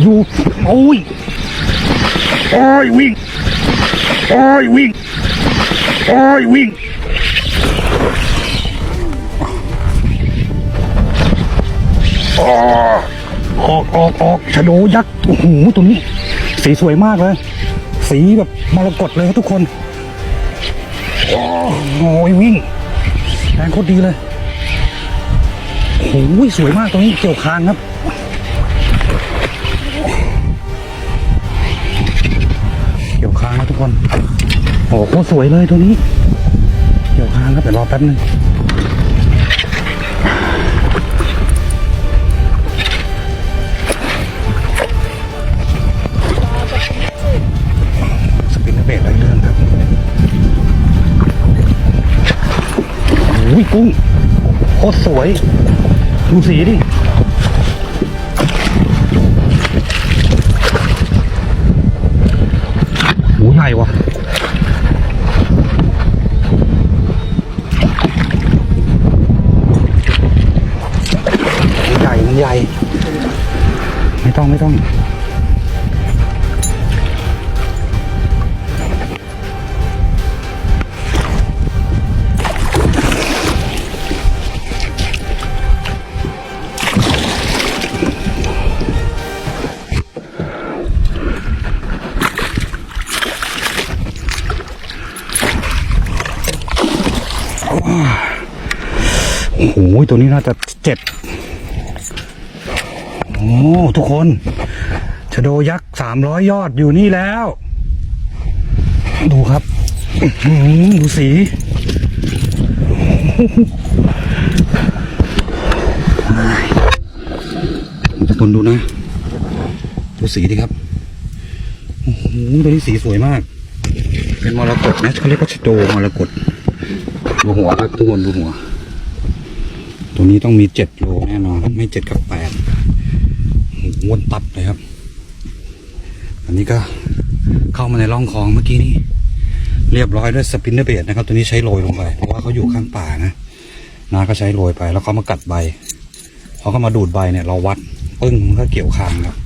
อยู่โอ้ยโอ้ยวิ่งโอ้ยวิ่งโอ้ยวิ่งออกออกออกชะโดยักษ์โอ้โหตัวนี้ สีสวยมากเลย สีแบบมรกตเลยครับทุกคนโอ้โหวิ่งแรงโคตรดีเลยโอ้โหสวยมากตัวนี้เกี่ยวคางครับ โอ้โหสวยเลยตัวนี้เกี่ยวคางครับเดี๋ยวรอแป๊บนึงสปินเนอร์เบรดไรเรื่องครับโอ้ยกุ้งโคตรสวย ดูสีดิ หมูใหญ่ว่ะ มันใหญ่ มันใหญ่ ไม่ ต้องไม่ต้องโอ้โหตัวนี้น่าจะเจ็ดโอ้ทุกคนชะโดยักษ์สามร้อยยอดอยู่นี่แล้ว ดูครับอื้อหือดูสีทุกคนดูนะ ดูสีดิครับโอ้โหตัวนี้สีสวยมาก เป็นมรกตนะเขาเรียกว่าชะโดมรกตดูหัวครับทุกคนดูหัว ตัวนี้ต้องมีเจ็ดโลแน่นอน ไม่เจ็ดกับแปด อ้วนตับเลยครับ อันนี้ก็เข้ามาในร่องคลองเมื่อกี้นี้ เรียบร้อยด้วยสปินเนอร์เบดนะครับ ตัวนี้ใช้โรยลงไป เพราะว่าเขาอยู่ข้างป่านะนาก็ใช้โรยไป แล้วเขามากัดใบพอเขามาดูดใบเนี่ยเราวัดปึ้งมันก็เกี่ยวคางครับ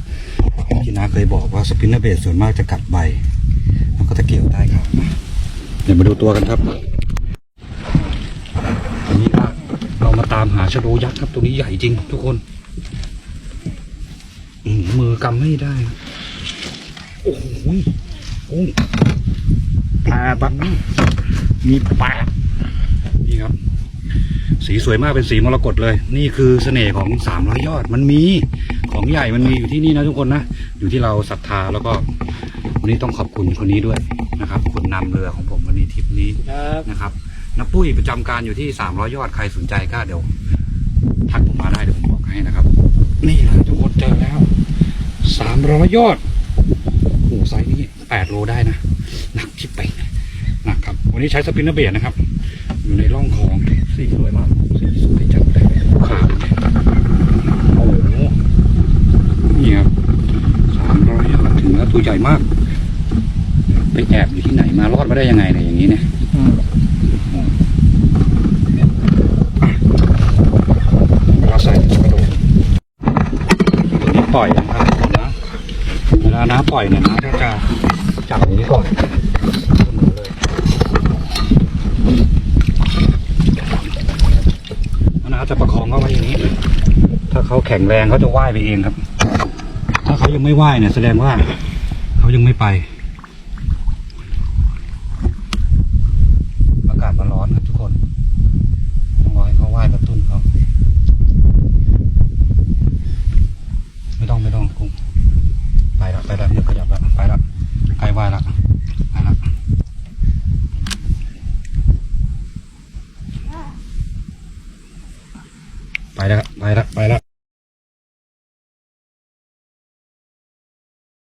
ที่น้าเคยบอกว่าสปินเนอร์เบดส่วนมากจะกัดใบ มันก็จะเกี่ยวได้ครับ เดี๋ยวมาดูตัวกันครับอันนี้ก็เรามาตามหาชะโดยักษ์ครับตัวนี้ใหญ่จริง ทุกคน มมือกำไม่ได้ครับโอ้โหโอ้แปดอะมีแปดนี่ครับ สีสวยมากเป็นสีมรกตเลย นี่คือเสน่ห์ของสามร้อยยอด มันมีของใหญ่มันมีอยู่ที่นี่นะทุกคนนะ อยู่ที่เราศรัทธาแล้วก็ วันนี้ต้องขอบคุณคนนี้ด้วยนะครับ คนนำเรือของผมวันนี้ทริปนี้ครับนะครับน้าปุ้ยประจำการอยู่ที่300ยอดใครสนใจก็เดี๋ยวทักผมมาได้เดี๋ยวผมบอกให้นะครับ นี่เลยทุกคนเจอแล้ว 300ยอดโอ้โหไซส์นี้8โลได้นะ หนักชิบไปหนักครับ วันนี้ใช้สปินเนอร์เบดนะครับ อยู่ในร่องคลองสีสวยมากสีสวยจังเลยขาวเนี่ยโอ้โหนี่ครับ300ยอดถึงแล้วตัวใหญ่มาก ไปแอบอยู่ที่ไหนมารอดมาได้ยังไงเนี่ยอย่างนี้เนี่ย เราใส่กระโดดตัวนี้ปล่อยนะครับนะเวลา น้าปล่อยเนี่ยน้าก็จะจับอย่างนี้ก่อนน้าจะประคองเขาไว้อย่างนี้ ถ้าเขาแข็งแรงเขาจะว่ายไปเองครับ ถ้าเขายังไม่ว่ายเนี่ยแสดงว่าเขายังไม่ไป อากาศมันร้อนครับทุกคน ต้องรอให้เขาว่ายกระตุ้นเขา ไม่ต้องไม่ต้องกุ้ง ไปละไปละเดี๋ยวขยับละไปละใกล้ว่ายละไปละไปละไปละไปละ